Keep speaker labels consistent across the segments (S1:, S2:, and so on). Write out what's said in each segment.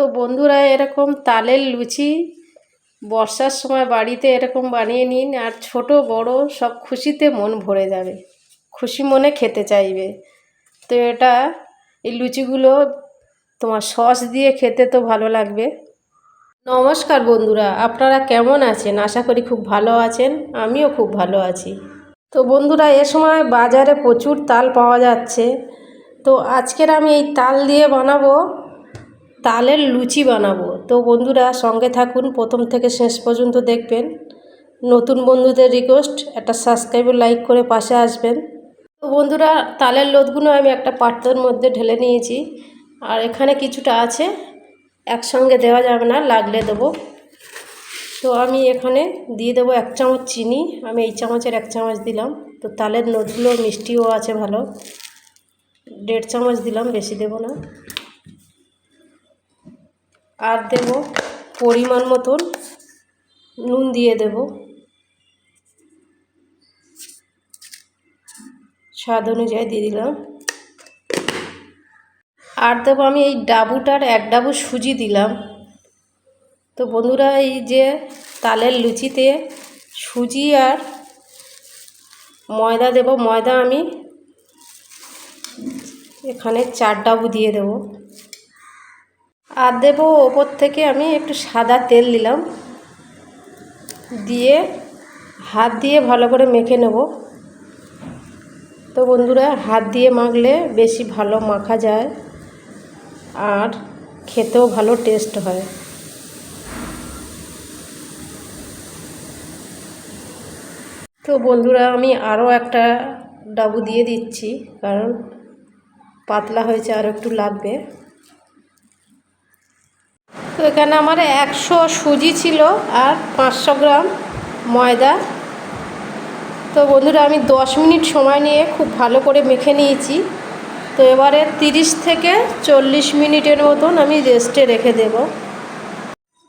S1: তো বন্ধুরা, এরকম তালের লুচি বর্ষার সময় বাড়িতে এরকম বানিয়ে নিন আর ছোট, বড়, সব খুশিতে মন ভরে যাবে। খুশি মনে খেতে চাইবে। তো এটা, এই লুচিগুলো তোমার সস দিয়ে খেতে তো ভালো লাগবে। নমস্কার বন্ধুরা, আপনারা কেমন আছেন? আশা করি খুব ভালো আছেন, আমিও খুব ভালো আছি। তো বন্ধুরা, এ সময় বাজারে প্রচুর তাল পাওয়া যাচ্ছে। তো আজকের আমি এই তাল দিয়ে বানাবো। তালের লুচি বানাবো। তো বন্ধুরা সঙ্গে থাকুন, প্রথম থেকে শেষ পর্যন্ত দেখবেন। নতুন বন্ধুদের রিকোয়েস্ট একটা সাবস্ক্রাইব লাইক করে পাশে আসবেন। তো বন্ধুরা, তালের লোদগুলো আমি একটা পাত্রের মধ্যে ঢেলে নিয়েছি। আর এখানে কিছুটা আছে, একসঙ্গে দেওয়া যাবে না, লাগলে দেবো। তো আমি এখানে দিয়ে দেবো এক চামচ চিনি। আমি এই চামচের এক চামচ দিলাম। তো তালের নোটগুলো মিষ্টিও আছে ভালো। দেড় চামচ দিলাম, বেশি দেবো না। আর দেব পরিমাণ মতন নুন দিয়ে দেব। স্বাদ অনুযায়ী দিয়ে দিলাম। আর দেবো আমি এই ডাবুটার এক ডাবু সুজি দিলাম। তো বন্ধুরা, এই যে তালের লুচিতে সুজি আর ময়দা দেব, ময়দা আমি এখানে চার ডাবু দিয়ে দেব। আর দেবো ওপর থেকে আমি একটু সাদা তেল দিলাম দিয়ে হাত দিয়ে ভালো করে মেখে নেব। তো বন্ধুরা, হাত দিয়ে মাখলে বেশি ভালো মাখা যায় আর খেতেও ভালো টেস্ট হয়। তো বন্ধুরা, আমি আরও একটা ডাবু দিয়ে দিচ্ছি, কারণ পাতলা হয়েছে আর একটু লাগবে। তো এখানে আমার একশো সুজি ছিল আর পাঁচশো গ্রাম ময়দা। তো বন্ধুরা, আমি দশ মিনিট সময় নিয়ে খুব ভালো করে মেখে নিয়েছি। তো এবারে তিরিশ থেকে চল্লিশ মিনিটের মতন আমি রেস্টে রেখে দেব।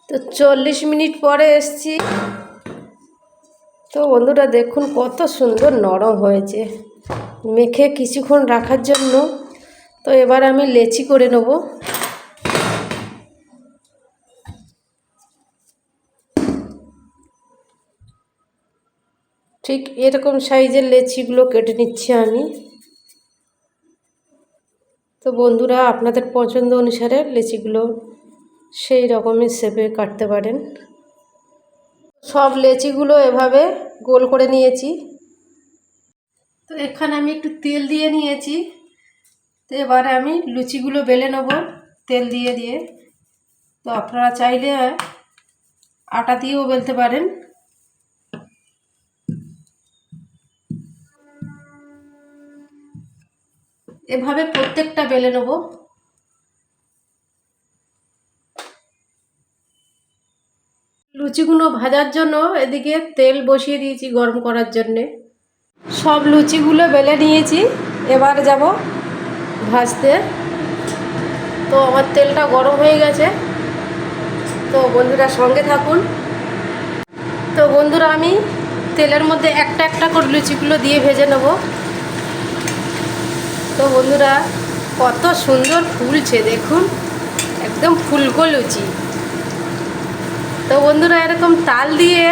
S1: তো চল্লিশ মিনিট পরে এসছি। তো বন্ধুরা, দেখুন কত সুন্দর নরম হয়েছে। মেখে কিছুক্ষণ রাখার জন্য। তো এবার আমি লেচি করে নেব। ঠিক এরকম সাইজের লেচিগুলো কেটে নিচ্ছি আমি। তো বন্ধুরা, আপনাদের পছন্দ অনুসারে লেচিগুলো সেই রকমই শেপে কাটতে পারেন। সব লেচিগুলো এভাবে গোল করে নিয়েছি। তো এখানে আমি একটু তেল দিয়ে নিয়েছি। তো এবারে আমি লুচিগুলো বেলে নেব তেল দিয়ে দিয়ে। তো আপনারা চাইলে আটা দিয়েও বেলতে পারেন। এভাবে প্রত্যেকটা বেলে নেব। লুচিগুলো ভাজার জন্য এদিকে তেল বসিয়ে দিয়েছি গরম করার জন্যে। সব লুচিগুলো বেলে নিয়েছি। এবার যাব ভাজতে। তো আমার তেলটা গরম হয়ে গেছে। তো বন্ধুরা সঙ্গে থাকুন। তো বন্ধুরা আমি তেলের মধ্যে একটা একটা করে লুচিগুলো দিয়ে ভেজে নেব। তো বন্ধুরা, কত সুন্দর ফুলছে, দেখুন। একদম ফুলকো লুচি। তো বন্ধুরা, এরকম তাল দিয়ে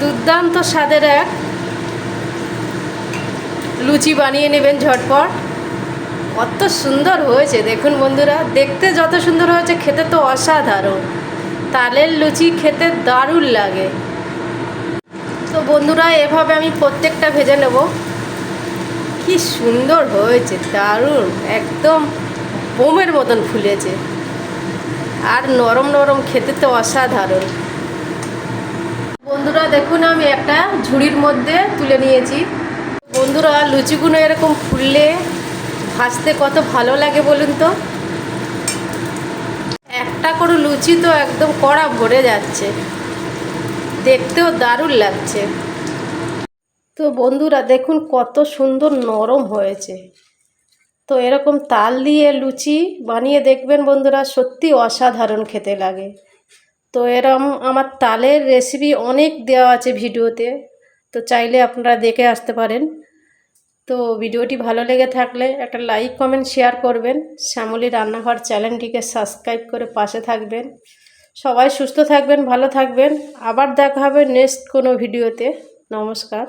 S1: দুর্দান্ত স্বাদের এক লুচি বানিয়ে নেবেন ঝটপট। কত সুন্দর হয়েছে, দেখুন বন্ধুরা। দেখতে যত সুন্দর হয়েছে, খেতে তো অসাধারণ। তালের লুচি খেতে দারুণ লাগে। তো বন্ধুরা, এভাবে আমি প্রত্যেকটা ভেজে নেব। কি সুন্দর হয়েছে, দারুণ, একদম বোমের মতন ফুলেছে। আর নরম নরম খেতে তো অসাধারণ। বন্ধুরা, দেখুন আমি একটা ঝুড়ির মধ্যে তুলে নিয়েছি। বন্ধুরা, লুচিগুলো এরকম ফুললে ভাজতে কত ভালো লাগে বলুন তো? একটা করে লুচি তো একদম কড়া ভরে যাচ্ছে। দেখতেও দারুণ লাগছে। তো বন্ধুরা দেখুন কত সুন্দর নরম হয়েছে। তো এরকম তাল দিয়ে লুচি বানিয়ে দেখবেন বন্ধুরা সত্যি অসাধারণ খেতে লাগে। তো এরম আমার তালের রেসিপি অনেক দেওয়া আছে ভিডিওতে, তো চাইলে আপনারা দেখে আসতে পারেন। তো ভিডিওটি ভালো লেগে থাকলে একটা লাইক কমেন্ট শেয়ার করবেন। শ্যামলী রান্নাঘর চ্যানেলটিকে সাবস্ক্রাইব করে পাশে থাকবেন। সবাই সুস্থ থাকবেন, ভালো থাকবেন। আবার দেখা হবে নেক্সট কোনো ভিডিওতে। নমস্কার।